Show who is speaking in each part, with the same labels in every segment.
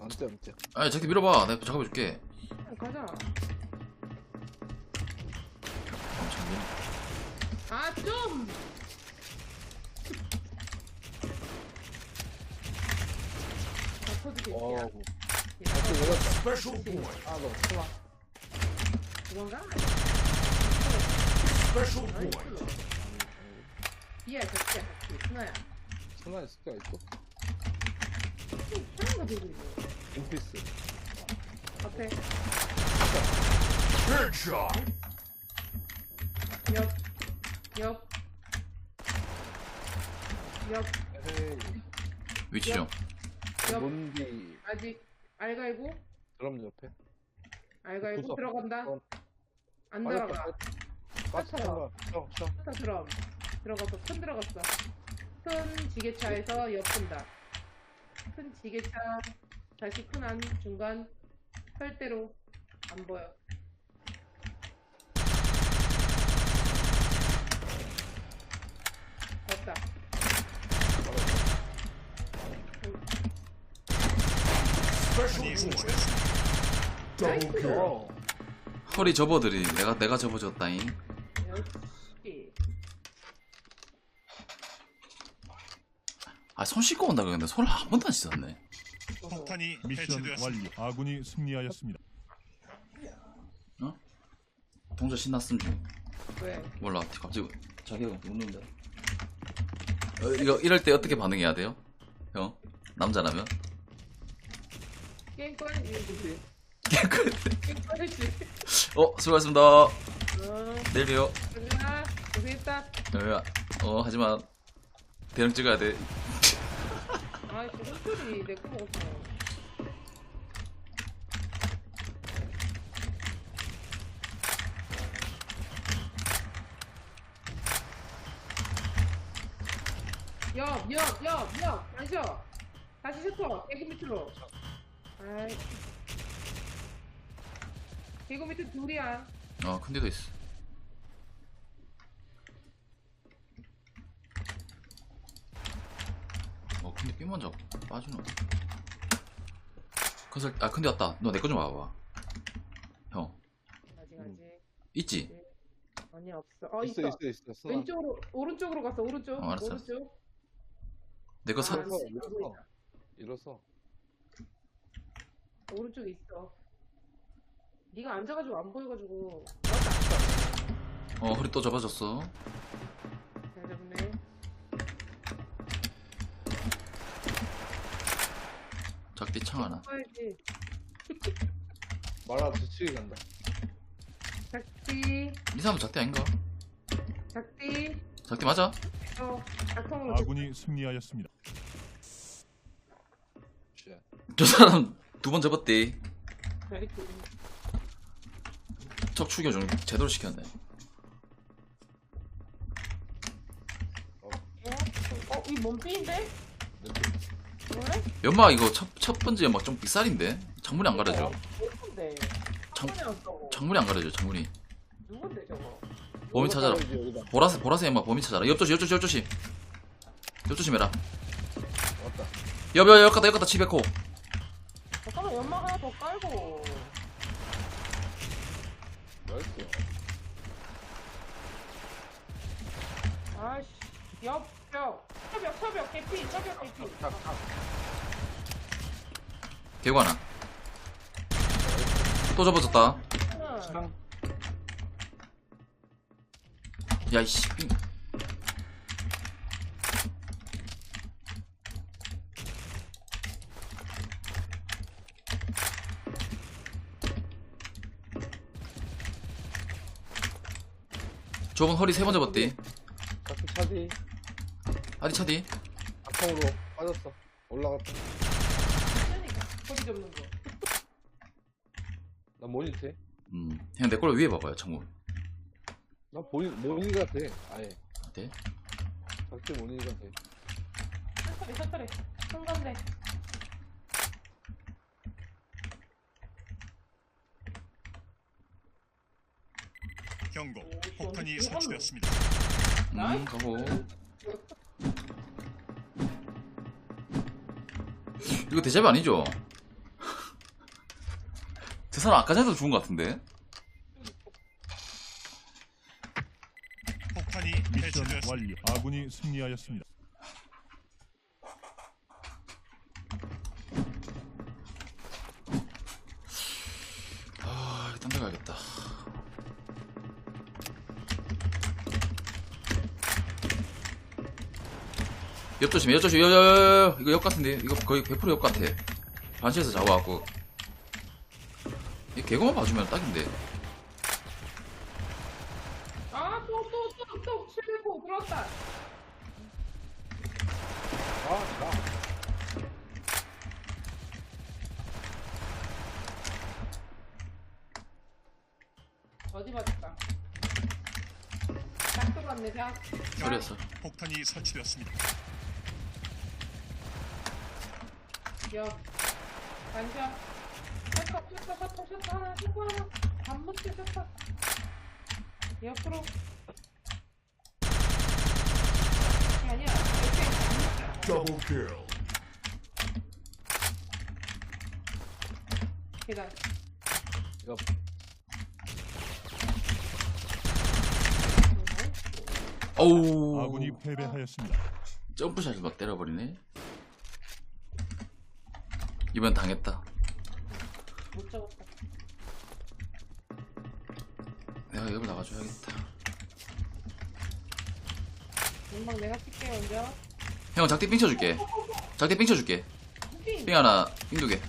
Speaker 1: 안돼 안돼
Speaker 2: 아니 저기 밀어봐 내가 작업해줄게
Speaker 3: 가자.
Speaker 2: 엄청 밀어
Speaker 3: 아 좀.
Speaker 1: 내렸다
Speaker 4: Special point.
Speaker 1: 아너.
Speaker 4: Special
Speaker 3: 나이스.
Speaker 4: point.
Speaker 3: 비야 같이야 같이. 순아야.
Speaker 1: 슬라에 스키가 있고
Speaker 3: 거 들고 있네.
Speaker 1: 인피스
Speaker 3: 앞에. 옆. 옆. 옆.
Speaker 1: 에헤이
Speaker 2: 위치 좀
Speaker 3: 옆.
Speaker 1: 몬디
Speaker 3: 아직 알갈고
Speaker 1: 드럼 옆에
Speaker 3: 알갈고
Speaker 1: 구석.
Speaker 3: 들어간다.
Speaker 1: 어.
Speaker 3: 안 들어가.
Speaker 1: 빠져나가 쉬어
Speaker 3: 스타 드럼 들어갔어. 큰 들어갔어. 큰 지게차에서 옆 푼다. 큰 지게차 다시 큰 안 중간 설대로 안 보여. 됐다.
Speaker 2: 허리 접어들이 내가 내가 접어줬다잉
Speaker 3: 역시.
Speaker 2: 아 손 씻고 온다 그랬는데 손을 한 번도 안 씻었네
Speaker 4: 폭탄이
Speaker 5: 미션
Speaker 4: 해체되었습니다.
Speaker 5: 완료. 아군이 승리하였습니다.
Speaker 2: 동자 신났음 중
Speaker 3: 왜?
Speaker 2: 몰라 갑자기 자기가 웃는다 어, 이거 이럴 때 어떻게 반응해야 돼요? 형 남자라면
Speaker 3: 게임 꺼야지.
Speaker 2: 그-
Speaker 3: 게임 꺼야지.
Speaker 2: 어 수고하셨습니다
Speaker 3: 어,
Speaker 2: 내일 봬요.
Speaker 3: 고생했다.
Speaker 2: 어, 어 하지만 대형 찍어야 돼
Speaker 3: 아, 저런 소리 내거 먹었어. 옆, 옆, 옆, 옆, 안 쉬어. 다시 셔터, 개구 밑으로. 아이. 개구 밑에 둘이야.
Speaker 2: 어 큰 데도 있어 어 근데 삐 먼저 빠지노 컨설 아 근데 왔다 너 내 거 좀 와봐 형
Speaker 3: 아직 아직.
Speaker 2: 있지?
Speaker 3: 아니 없어. 어
Speaker 1: 있어
Speaker 3: 있어.
Speaker 1: 있어 있어
Speaker 3: 왼쪽으로 오른쪽으로 갔어. 오른쪽.
Speaker 2: 어, 알았어.
Speaker 3: 오른쪽.
Speaker 2: 내 거 사,
Speaker 3: 아,
Speaker 1: 일어서
Speaker 3: 씨,
Speaker 1: 일어서 일어서
Speaker 3: 오른쪽에 있어. 네가 앉아가지고 안 보여가지고.
Speaker 2: 어 허리 또 접어졌어
Speaker 3: 잘 잡네.
Speaker 2: 작디 창 하나
Speaker 3: 봐야지.
Speaker 1: 말아 뒤치기 간다
Speaker 3: 작디,
Speaker 2: 이 사람 작디 아닌가?
Speaker 3: 작디.
Speaker 2: 작디 맞아?
Speaker 3: 어, 작통으로.
Speaker 5: 아군이 승리하였습니다.
Speaker 1: 쉣
Speaker 2: 저 사람 두 번 접었대. 척 추겨 좀 제대로 시켰네
Speaker 3: 어? 어? 이 몸삐인데? 왜?
Speaker 2: 연마 이거 첫, 첫 번째 연막 좀 빅살인데? 창문이 안 가려져
Speaker 3: 누군데?
Speaker 2: 장-. 창문이 안 가려져 창문이
Speaker 3: 누군데 저거?
Speaker 2: 범인 찾아라
Speaker 1: 여기다.
Speaker 2: 보라색 보라색 연막 범인 찾아라 옆조심 옆조심 옆조심 옆조심 해라
Speaker 1: 왔다
Speaker 2: 옆옆 옆 갔다 옆 갔다 치베코
Speaker 3: 잠깐만 연막 하나 더 깔고.
Speaker 1: 나이스
Speaker 3: 아이씨. 옆, 벽. 서벽, 서벽, 개피, 서벽, 개피.
Speaker 2: 개구 하나 또 접어졌다.
Speaker 1: 창
Speaker 2: 야이씨 삥. 저번 허리 세 번 접었디
Speaker 1: 같은 차디
Speaker 2: 아디 차디
Speaker 1: 앞으로 빠졌어 올라갔다.
Speaker 3: 소리 접는 거.
Speaker 1: 나 모니터
Speaker 2: 음 그냥 내 걸로 위에 봐봐요 창문
Speaker 1: 나 모니 모니가 돼 아예
Speaker 2: 네?
Speaker 1: 작게 모니가 돼
Speaker 3: 서터리. 큰 건데.
Speaker 4: 경고.
Speaker 3: 오,
Speaker 4: 폭탄이 설치되었습니다.
Speaker 2: 음 가고 이거 대잡이 아니죠? 저 사람 아까 전에도 죽은 것 같은데?
Speaker 4: 폭탄이
Speaker 5: 미션. 완료. 아군이 승리하였습니다.
Speaker 2: 아, 딴데 가야겠다. 옆 조심, 옆 조심, 옆, 옆, 옆, 이거 옆 같은데? 이거 거의 100%옆 같아. 반시에서 잡아갖고. 이 개그만 봐주면 딱인데.
Speaker 3: 아, 또, 또, 또, 또, 700호 들어왔다.
Speaker 1: 아, 나.
Speaker 3: 어디 맞을까? 딱 들어왔네, 자.
Speaker 2: 그랬어.
Speaker 4: 폭탄이 설치되었습니다.
Speaker 3: 옆. 반샷. 셔터, 셔터, 셔터, 셔터 하나, 셔터 하나. 셔터. 옆으로. 아니야, 이렇게
Speaker 6: Double kill.
Speaker 3: 계단.
Speaker 1: 옆.
Speaker 2: 어우.
Speaker 5: 아군이 패배하였습니다.
Speaker 2: 점프샷을 막 때려버리네. 이번 당했다.
Speaker 3: 못 잡았다.
Speaker 2: 내가 여기 나가줘야겠다.
Speaker 3: 금방 내가 칠게 먼저.
Speaker 2: 형, 작대 삥 쳐줄게. 작대 삥 쳐줄게.
Speaker 3: 삥.
Speaker 2: 삥 하나, 삥 두 개.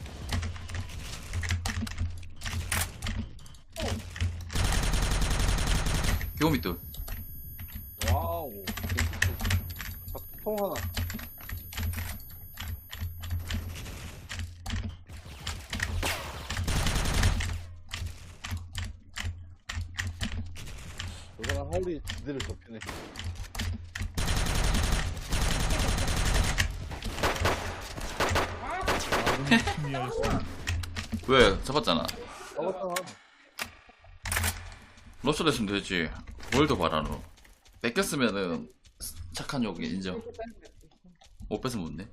Speaker 2: 교밑돌
Speaker 1: 와우. 통 하나. 이거랑 하울이 지대를
Speaker 5: 승리하였습니다.
Speaker 2: 왜? 잡았잖아.
Speaker 1: 잡았잖아.
Speaker 2: 럽스를 했으면 되지. 뭘 더 바라노? 뺏겼으면은 착한 욕이 인정. 못 뺏으면 못네.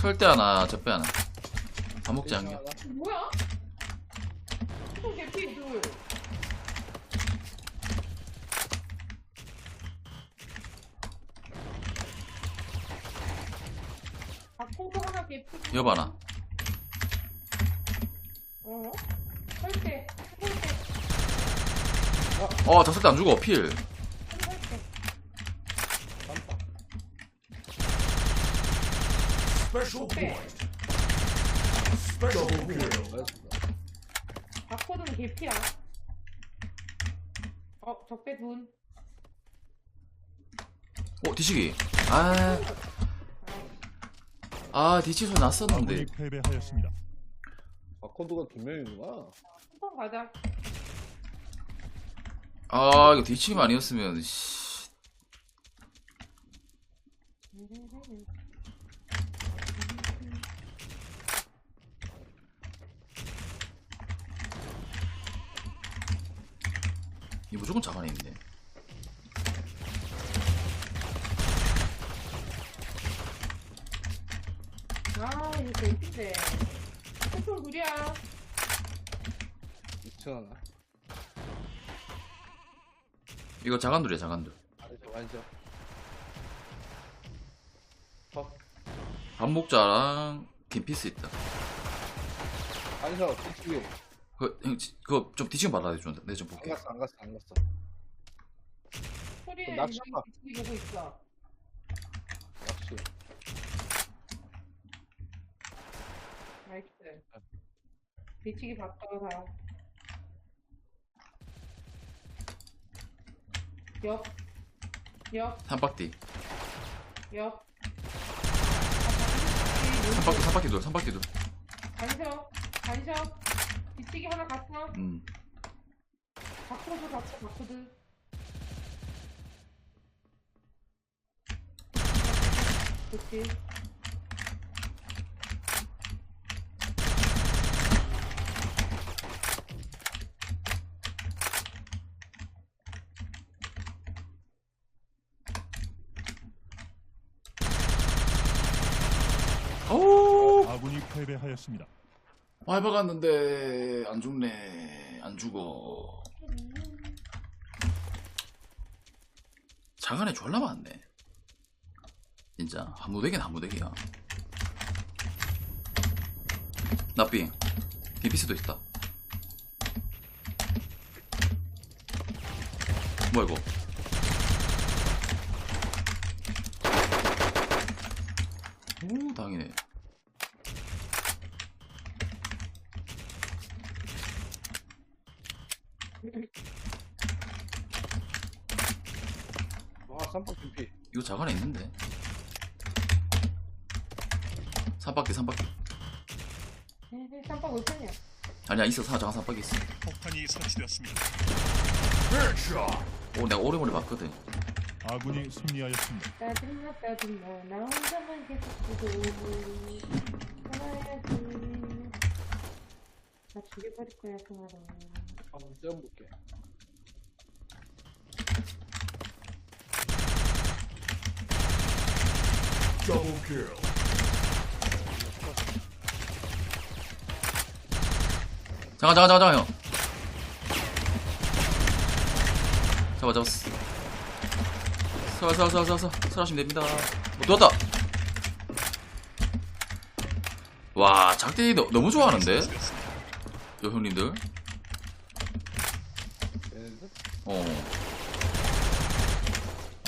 Speaker 2: 설대 하나, 접배 하나. 밥 먹지 않게.
Speaker 3: 뭐야? 또 개피 둘. 박콩도 하나 개피.
Speaker 2: 여봐 하나.
Speaker 3: 어? 설대, 설대,
Speaker 2: 어, 저 설대 안 죽어. 필.
Speaker 3: 설대.
Speaker 6: Special
Speaker 3: Okay.
Speaker 6: point. Special kill.
Speaker 3: 박코드는 개피야. 어, 적배 둔.
Speaker 2: 어, 뒤치기. 아, 아, 뒤치 소리 났었는데.
Speaker 5: 아군이 패배하였습니다.
Speaker 1: 바코드가 두 명이구나.
Speaker 3: 한번 가자.
Speaker 2: 아, 이거 뒤치기만 아니었으면, 씨. 이 무조건 있네.
Speaker 3: 아, 이거 개피인데. 조금 무리야.
Speaker 1: 2층 하나.
Speaker 2: 이거 자간둘이야, 자간둘.
Speaker 1: 아니죠, 아니죠. 어,
Speaker 2: 밥 먹자랑 김피스 있다.
Speaker 1: 아니죠, 뒤치기.
Speaker 2: 그, 형, 지- 그거 좀 뒤치기 받아줘. 내가 좀
Speaker 1: 안
Speaker 2: 볼게.
Speaker 1: 갔어, 안 갔어, 안 갔어. 낚시
Speaker 3: 이만
Speaker 1: 봐.
Speaker 3: 뒤치기 보고 있어.
Speaker 1: 역시.
Speaker 3: 나이스. 뒤치기 바꿔서. 옆. 옆.
Speaker 2: 삼박디.
Speaker 3: 옆.
Speaker 2: 삼박디, 삼박디 돌, 삼박디 돌.
Speaker 3: 간셔. 간셔. 뒤치기 하나 갔어.
Speaker 2: 음.
Speaker 3: 바코드 갔어, 바코드. 됐지. 오!
Speaker 5: 아군이 패배하였습니다.
Speaker 2: 와이파 갔는데 안 죽네. 안 죽어. 장안에 졸라 많네. 진짜. 한무대기는 한무대기야. 나삥 비피스도 있다. 뭐야 이거? 오 당이네
Speaker 1: 와, 쌈박 김피.
Speaker 2: 이거 자간에 있는데. 3바퀴 3바퀴
Speaker 3: 네, 쌈밥 올 편이야.
Speaker 2: 아니야 있어 사 자간 3바퀴 있어
Speaker 4: 폭탄이 설치되었습니다.
Speaker 2: 오 내가 오래오래 봤거든
Speaker 5: 아군이 승리하였습니다.
Speaker 3: 따뜻나 따뜻나 나 혼자만 계속 두고 살아야지. 나 죽여버릴 거야 그말은.
Speaker 1: 한번 떼어볼게.
Speaker 2: 잠깐 잠깐 잠깐 잠깐 형 잡아 잡았어 서라 서라 서라 서라 서라시면 됩니다 뭐 떴다 와 작대기 너, 너무 좋아하는데. 저 형님들? 어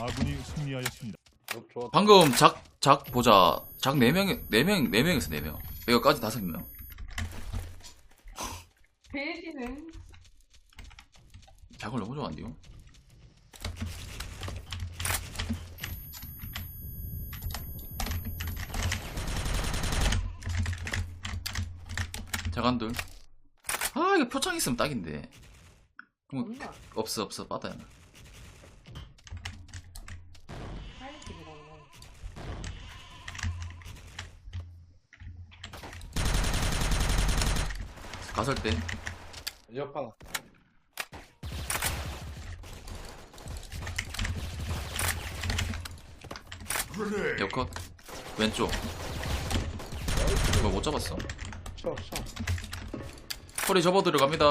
Speaker 5: 아군이 승리하였습니다.
Speaker 1: 어, 좋아.
Speaker 2: 방금 작, 작 보자. 작 4명, 4명, 4명에서 4명. 이거까지 5명.
Speaker 3: 돼지는
Speaker 2: 작을 너무 좋아한대요. 자간들. 아, 이거 표창 있으면 딱인데. 뭐,
Speaker 3: 없나?
Speaker 2: 없어, 없어, 빠다야.
Speaker 3: 하이집이라고.
Speaker 2: 가설 때.
Speaker 1: 옆 하나.
Speaker 2: 옆컷. 왼쪽. 이거 못 잡았어.
Speaker 1: 쳐, 쳐.
Speaker 2: 허리 접어 들어 갑니다.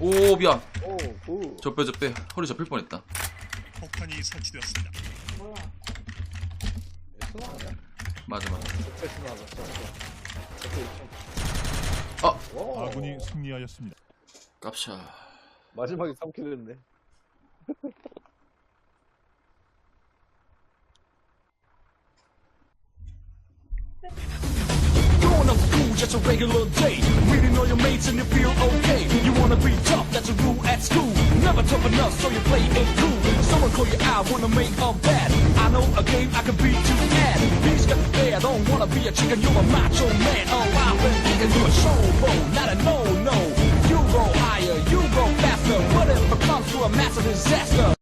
Speaker 2: 오, 미안.
Speaker 1: 오, 오.
Speaker 2: 접배, 접배. 허리 접힐 뻔했다.
Speaker 4: 폭탄이 설치되었습니다.
Speaker 1: 아니야?
Speaker 2: 맞아, 맞아.
Speaker 1: 적배 스나 하자. 적배 있죠.
Speaker 2: 아!
Speaker 1: 오.
Speaker 5: 아군이 승리하였습니다.
Speaker 2: 깝샤.
Speaker 1: 마지막에 3킬 했네.
Speaker 6: Just a regular day. Reading all your mates and you feel okay. You wanna be tough, that's a rule at school. Never tough enough, so you play it cool. Someone call you out, wanna make a bet. I know a game I can beat you at. He's got the bear, don't wanna be a chicken, you're a macho man. Oh, I've been thinking you a showboat, not a no-no. You go higher, you go faster. What if it comes to a massive disaster?